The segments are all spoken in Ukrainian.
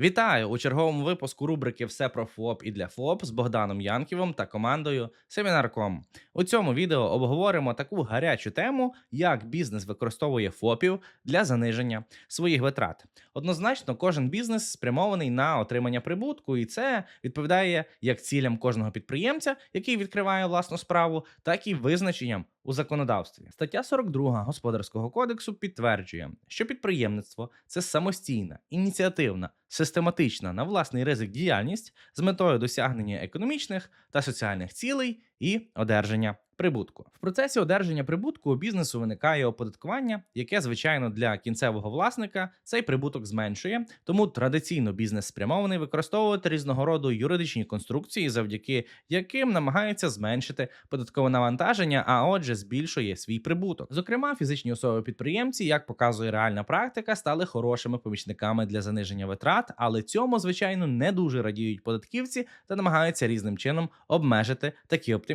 Вітаю у черговому випуску рубрики Все про ФОП і для ФОП з Богданом Янківом та командою Семінарком. У цьому відео обговоримо таку гарячу тему, як бізнес використовує ФОПів для заниження своїх витрат. Однозначно, кожен бізнес спрямований на отримання прибутку, і це відповідає як цілям кожного підприємця, який відкриває власну справу, так і визначенням у законодавстві. Стаття 42 Господарського кодексу підтверджує, що підприємництво це самостійна, ініціативна, систематична на власний ризик діяльність з метою досягнення економічних та соціальних цілей і одержання прибутку. В процесі одержання прибутку у бізнесу виникає оподаткування, яке звичайно для кінцевого власника цей прибуток зменшує. Тому традиційно бізнес спрямований використовувати різного роду юридичні конструкції, завдяки яким намагається зменшити податкове навантаження, а отже, збільшує свій прибуток. Зокрема, фізичні особи-підприємці, як показує реальна практика, стали хорошими помічниками для заниження витрат, але цьому, звичайно, не дуже радіють податківці та намагаються різним чином обмежити такі оптимізації.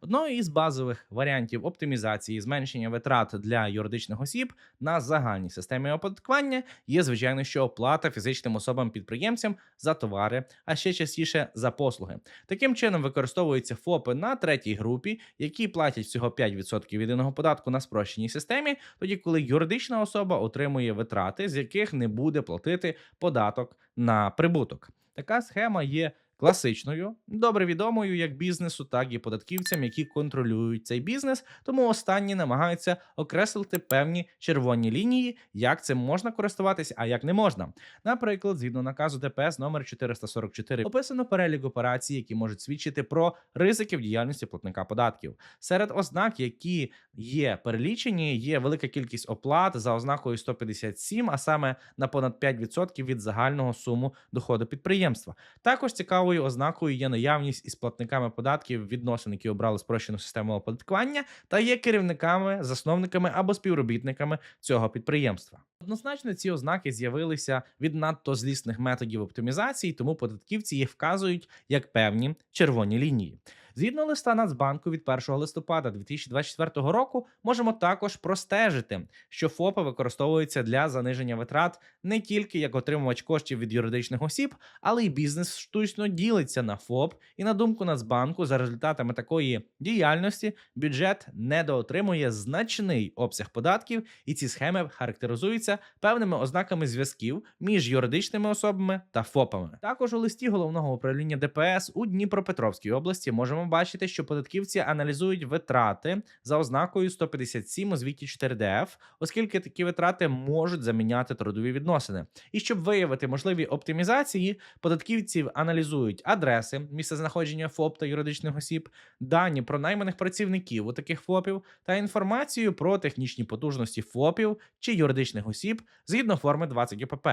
Одною із базових варіантів оптимізації зменшення витрат для юридичних осіб на загальній системі оподаткування є, звичайно, що оплата фізичним особам-підприємцям за товари, а ще частіше за послуги. Таким чином використовуються ФОПи на третій групі, які платять всього 5% єдиного податку на спрощеній системі, тоді коли юридична особа отримує витрати, з яких не буде платити податок на прибуток. Така схема є класичною, добре відомою як бізнесу, так і податківцям, які контролюють цей бізнес. Тому останні намагаються окреслити певні червоні лінії, як цим можна користуватись, а як не можна. Наприклад, згідно наказу ДПС номер 444 описано перелік операцій, які можуть свідчити про ризики в діяльності платника податків. Серед ознак, які є перелічені, є велика кількість оплат за ознакою 157, а саме на понад 5% від загального суму доходу підприємства. Також цікавою ознакою є наявність із платниками податків відносин, які обрали спрощену систему оподаткування, та є керівниками, засновниками або співробітниками цього підприємства. Однозначно, ці ознаки з'явилися від надто злісних методів оптимізації, тому податківці їх вказують як певні червоні лінії. Згідно листа Нацбанку від 1 листопада 2024 року, можемо також простежити, що ФОПи використовуються для заниження витрат не тільки як отримувач коштів від юридичних осіб, але й бізнес штучно ділиться на ФОП. І на думку Нацбанку, за результатами такої діяльності бюджет недоотримує значний обсяг податків, і ці схеми характеризуються певними ознаками зв'язків між юридичними особами та ФОПами. Також у листі головного управління ДПС у Дніпропетровській області можемо бачити, що податківці аналізують витрати за ознакою 157 у звіті 4ДФ, оскільки такі витрати можуть заміняти трудові відносини. І щоб виявити можливі оптимізації, податківці аналізують адреси, місцезнаходження ФОП та юридичних осіб, дані про найманих працівників у таких ФОПів та інформацію про технічні потужності ФОПів чи юридичних осіб згідно форми 20 ОПП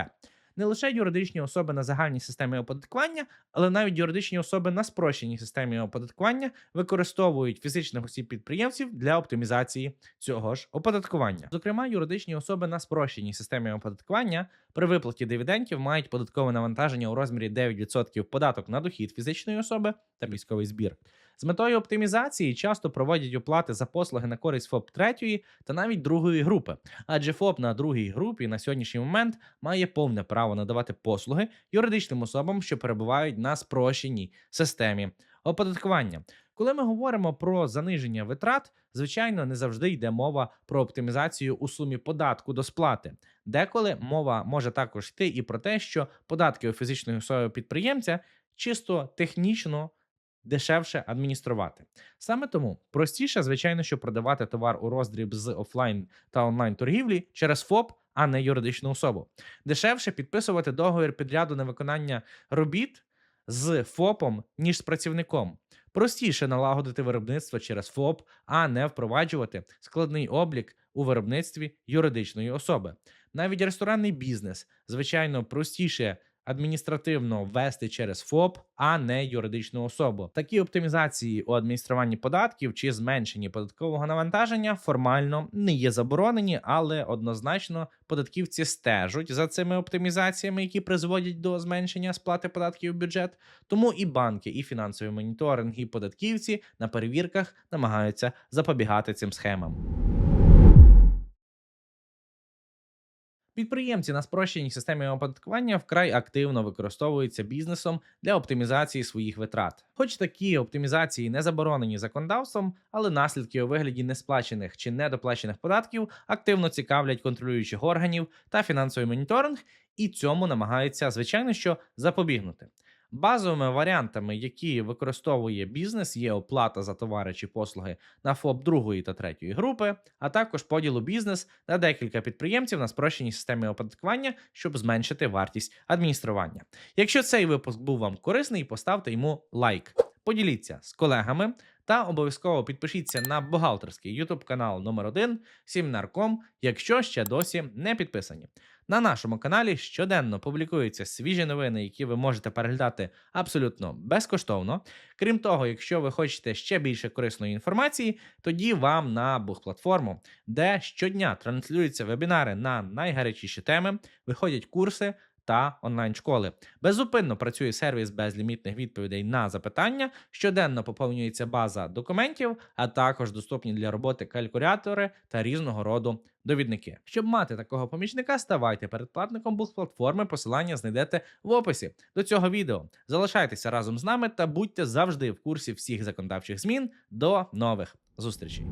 не лише юридичні особи на загальній системі оподаткування, але навіть юридичні особи на спрощеній системі оподаткування використовують фізичних осіб підприємців для оптимізації цього ж оподаткування. Зокрема, юридичні особи на спрощеній системі оподаткування при виплаті дивідендів мають податкове навантаження у розмірі 9% податок на дохід фізичної особи та військовий збір. З метою оптимізації часто проводять оплати за послуги на користь ФОП третьої та навіть другої групи, адже ФОП на другій групі на сьогоднішній момент має повне право надавати послуги юридичним особам, що перебувають на спрощеній системі оподаткування. Коли ми говоримо про заниження витрат, звичайно, не завжди йде мова про оптимізацію у сумі податку до сплати. Деколи мова може також йти і про те, що податки у фізичної особи підприємця чисто технічно дешевше адмініструвати. Саме тому простіше, звичайно, що продавати товар у роздріб з офлайн та онлайн торгівлі через ФОП, а не юридичну особу. Дешевше підписувати договір підряду на виконання робіт з ФОПом, ніж з працівником. Простіше налагодити виробництво через ФОП, а не впроваджувати складний облік у виробництві юридичної особи. Навіть ресторанний бізнес, звичайно, простіше адміністративно ввести через ФОП, а не юридичну особу. Такі оптимізації у адмініструванні податків чи зменшенні податкового навантаження формально не є заборонені, але однозначно податківці стежуть за цими оптимізаціями, які призводять до зменшення сплати податків в бюджет. Тому і банки, і фінансовий моніторинг, і податківці на перевірках намагаються запобігати цим схемам. Підприємці на спрощеній системі оподаткування вкрай активно використовуються бізнесом для оптимізації своїх витрат. Хоч такі оптимізації не заборонені законодавством, але наслідки у вигляді несплачених чи недоплачених податків активно цікавлять контролюючих органів та фінансовий моніторинг, і цьому намагаються, звичайно, що запобігнути. Базовими варіантами, які використовує бізнес, є оплата за товари чи послуги на ФОП другої та третьої групи, а також поділу бізнес на декілька підприємців на спрощеній системі оподаткування, щоб зменшити вартість адміністрування. Якщо цей випуск був вам корисний, поставте йому лайк, поділіться з колегами та обов'язково підпишіться на бухгалтерський YouTube канал номер 1 Сімнарком, якщо ще досі не підписані. На нашому каналі щоденно публікуються свіжі новини, які ви можете переглядати абсолютно безкоштовно. Крім того, якщо ви хочете ще більше корисної інформації, тоді вам на Бух-платформу, де щодня транслюються вебінари на найгарячіші теми, виходять курси. Та онлайн-школи безупинно працює сервіс безлімітних відповідей на запитання. Щоденно поповнюється база документів, а також доступні для роботи калькулятори та різного роду довідники. Щоб мати такого помічника, ставайте передплатником Бух-платформи. Посилання знайдете в описі до цього відео. Залишайтеся разом з нами та будьте завжди в курсі всіх законодавчих змін. До нових зустрічей.